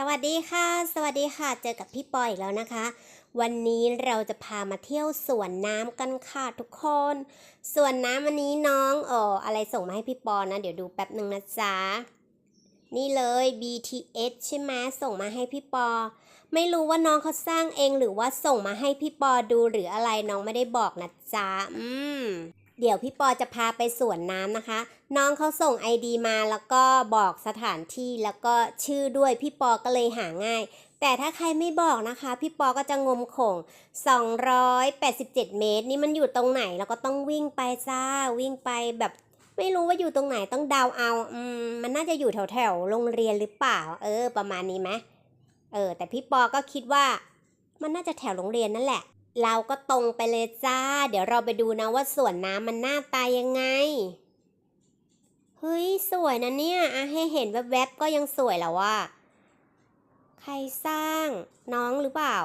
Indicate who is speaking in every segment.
Speaker 1: สวัสดีค่ะ สวัสดีค่ะ เจอกับพี่ปอยอีกแล้วนะคะ วันนี้เราจะพามาเที่ยวสวนน้ำกันค่ะทุกคน สวนน้ำวันนี้น้องเอออะไรส่งมาให้พี่ปอนะ เดี๋ยวดูแป๊บหนึ่งนะจ๊ะ นี่เลย BTS ใช่ไหมส่งมาให้พี่ปอ ไม่รู้ว่าน้องเขาสร้างเองหรือว่าส่งมาให้พี่ปอดูหรืออะไรน้องไม่ได้บอกนะจ๊ะ อืม เดี๋ยวพี่ปอจะพาไปสวนน้ำนะคะ น้องเขาส่ง ID มาแล้วก็บอกสถานที่แล้วก็ชื่อด้วยพี่ปอก็เลยหาง่าย แต่ถ้าใครไม่บอกนะคะ พี่ปอก็จะงมโขง287 เมตร นี่มันอยู่ตรงไหนแล้วก็ต้องวิ่งไปจ้าวิ่งไปแบบไม่รู้ว่าอยู่ตรงไหนต้องเดาเอาอืมมันน่าจะอยู่แถวแถวๆโรงเรียนหรือเปล่า เออ ประมาณนี้ไหมเออ แต่พี่ปอก็คิดว่า มันน่าจะแถวโรงเรียนนั่นแหละ เราก็ตรงไปเลยจ้า เดี๋ยวเราไปดูนะว่าสวนน้ำมันหน้าตายังไง เฮ้ย สวยนะเนี่ยอะให้เห็นแวบๆก็ยังสวยแล้วว่า ใครสร้างน้องหรือเปล่า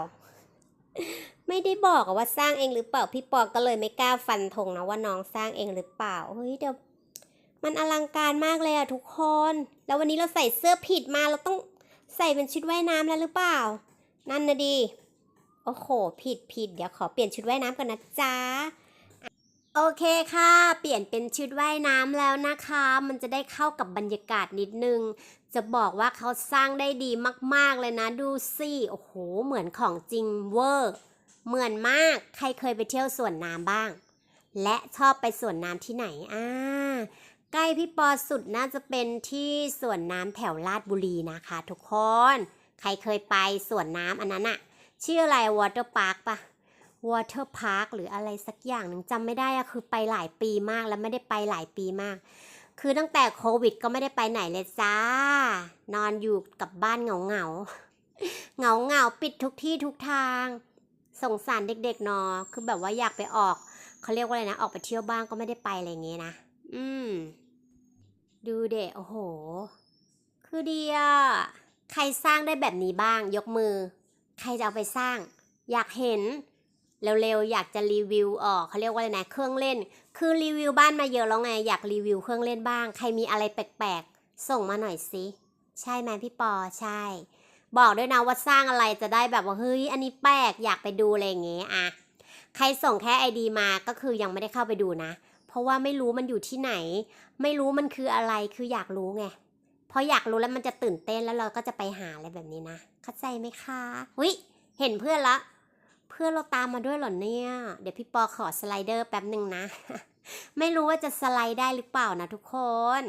Speaker 1: ไม่ได้บอกว่าสร้างเองหรือเปล่า พี่ปอก็เลยไม่กล้าฟันธงนะว่าน้องสร้างเองหรือเปล่า เฮ้ยเดี๋ยวมันอลังการมากเลยอะทุกคน แล้ววันนี้เราใส่เสื้อผิดมาเราต้องใส่เป็นชุดว่ายน้ำแล้วหรือเปล่า นั่นนะดี โอ้โห ผิดผิดเดี๋ยวขอเปลี่ยนชุดว่ายน้ำก่อนนะจ๊ะ โอเคค่ะ เปลี่ยนเป็นชุดว่ายน้ำแล้วนะคะ มันจะได้เข้ากับบรรยากาศนิดนึง จะบอกว่าเขาสร้างได้ดีมาก ๆ เลยนะ ดูสิโอ้โห เหมือนของจริงเวอร์ เหมือนมาก ใครเคยไปเที่ยวสวนน้ำบ้าง และชอบไปสวนน้ำที่ไหน อ่า ใกล้พี่ปอสุดน่าจะเป็นที่สวนน้ำแถวลาดบุรีนะคะ ทุกคน ใครเคยไปสวนน้ำอันนั้นอะ ชื่ออะไรวอเตอร์พาร์คปะวอเตอร์พาร์คหรืออะไรสักอย่างหนึ่งจำไม่ได้อะคือไปหลายปีมากแล้วไม่ได้ไปหลายปีมาก คือตั้งแต่โควิดก็ไม่ได้ไปไหนเลยจ้า นอนอยู่กับบ้านเหงาเหงาเหงาเหงาปิดทุกที่ทุกทาง สงสารเด็กๆเนอะคือแบบว่าอยากไปออกเขาเรียกว่าอะไรนะ ออกไปเที่ยวบ้างก็ไม่ได้ไปอะไรเงี้ยนะ อืม ดูเด็กโอ้โห คือดีอะใครสร้างได้แบบนี้บ้างยกมือ ใครจะเอาไปสร้าง อยากเห็นเร็วๆอยากจะรีวิวเออเขาเรียกว่าอะไรนะเครื่องเล่น คือรีวิวบ้านมาเยอะแล้วไงอยากรีวิวเครื่องเล่นบ้าง ใครมีอะไรแปลกๆ ส่งมาหน่อยสิใช่ไหมพี่ปอใช่ บอกด้วยนะว่าสร้างอะไรจะได้แบบว่าเฮ้ยอันนี้แปลกอยากไปดูอะไรอย่างเงี้ยอะใครส่งแค่ไอดีมาก็คือยังไม่ได้เข้าไปดูนะ เพราะว่าไม่รู้มันอยู่ที่ไหน ไม่รู้มันคืออะไรคืออยากรู้ไง พออยากรู้แล้วมันจะตื่นเต้นแล้วเราก็จะไปหาอะไรแบบนี้นะ เข้าใจไหมคะหุยเห็นเพื่อนละ เพื่อนเราตามมาด้วยเหรอเนี่ย เดี๋ยวพี่ปอขอสไลเดอร์แป๊บหนึ่งนะ ไม่รู้ว่าจะสไลด์ได้หรือเปล่านะทุกคน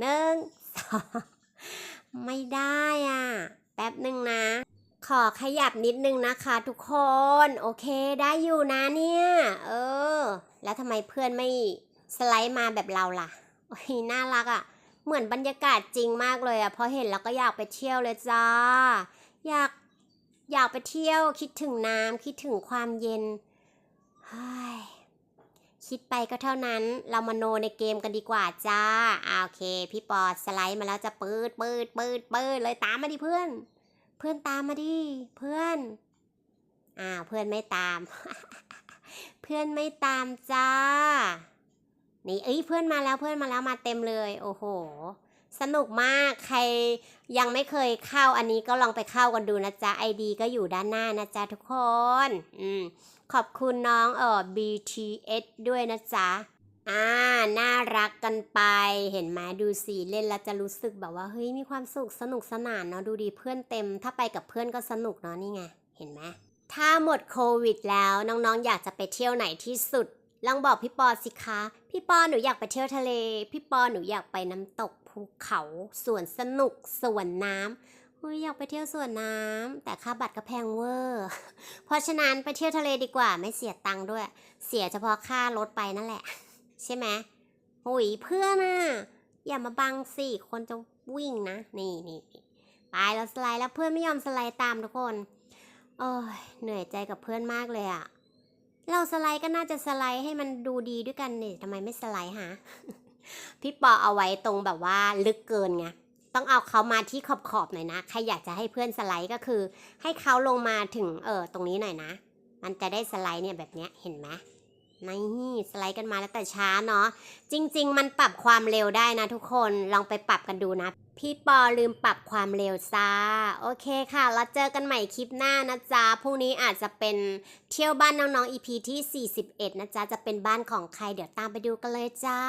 Speaker 1: หนึ่งสองไม่ได้อะ แป๊บหนึ่งนะ ขอขยับนิดนึงนะคะทุกคน โอเคได้อยู่นะเนี่ย เออ แล้วทำไมเพื่อนไม่สไลด์มาแบบเราล่ะ โอ้ยน่ารักอะ เหมือนบรรยากาศจริงมากเลยอะพอเห็นแล้วก็อยากไปเที่ยวเลยจ้า อยากอยากไปเที่ยวคิดถึงน้ำคิดถึงความเย็นคิดไปก็เท่านั้นเรามาโนในเกมกันดีกว่าจ้าอ่าโอเค พี่ปอสไลด์มาแล้วจะปืดปืดปืดปืดเลยตามมาดิเพื่อน เพื่อนตามมาดิเพื่อนอ้าวเพื่อนไม่ตาม เพื่อนไม่ตามจ้า นี่เอ้ยเพื่อนมาแล้วเพื่อนมาแล้วมาเต็มเลย โอ้โห สนุกมากใครยังไม่เคยเข้าอันนี้ก็ลองไปเข้ากันดูนะจ๊ะ ID ก็อยู่ด้านหน้านะจ๊ะทุกคนอืมขอบคุณน้องเออ BTS ด้วยนะจ๊ะอ่าน่ารักกันไปเห็นไหมดูสิเล่นแล้วจะรู้สึกแบบว่าเฮ้ยมีความสุขสนุกสนานเนาะดูดีเพื่อนเต็ม ถ้าไปกับเพื่อนก็สนุกเนาะนี่ไงเห็นไหมถ้าหมดโควิดแล้วน้องๆ อยากจะไปเที่ยวไหนที่สุด ลองบอกพี่ปอสิคะ พี่ปอหนูอยากไปเที่ยวทะเล พี่ปอหนูอยากไปน้ำตกภูเขาสวนสนุกสวนน้ำเฮ้ยอยากไปเที่ยวสวนน้ำแต่ค่าบัตรก็แพงเวอร์ เพราะฉะนั้นไปเที่ยวทะเลดีกว่าไม่เสียตังค์ด้วย เสียเฉพาะค่ารถไปนั่นแหละ ใช่ไหมหุยเพื่อนอะอย่ามาบังสิคนจะวิ่งนะนี่นี่นี่ไปแล้วสไลด์แล้วเพื่อนไม่ยอมสไลด์ตามทุกคนโอ้ยเหนื่อยใจกับเพื่อนมากเลยอะ เราสไลด์ก็น่าจะสไลด์ให้มันดูดีด้วยกันเนี่ยทำไมไม่สไลด์ฮะ พี่ปอเอาไว้ตรงแบบว่าลึกเกินไง ต้องเอาเขามาที่ขอบขอบหน่อยนะ ใครอยากจะให้เพื่อนสไลด์ก็คือ ให้เขาลงมาถึงเออตรงนี้หน่อยนะ มันจะได้สไลด์เนี่ยแบบเนี้ยเห็นไหมนี่สไลด์กันมาแล้วแต่ช้าเนาะ จริง ๆ มันปรับความเร็วได้นะทุกคน ลองไปปรับกันดูนะ พี่ปอลืมปรับความเร็วจ้า โอเคค่ะ แล้วเจอกันใหม่คลิปหน้านะจ๊ะพรุ่งนี้อาจจะเป็นเที่ยวบ้านน้องๆ EP ที่ 41 นะจ๊ะ จะเป็นบ้านของใครเดี๋ยวตามไปดูกันเลยจ้า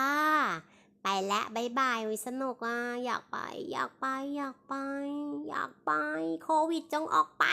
Speaker 1: ไปแล้วบายบายวิสนุกอะ อยากไป อยากไป อยากไป อยากไป โควิดจงออกไป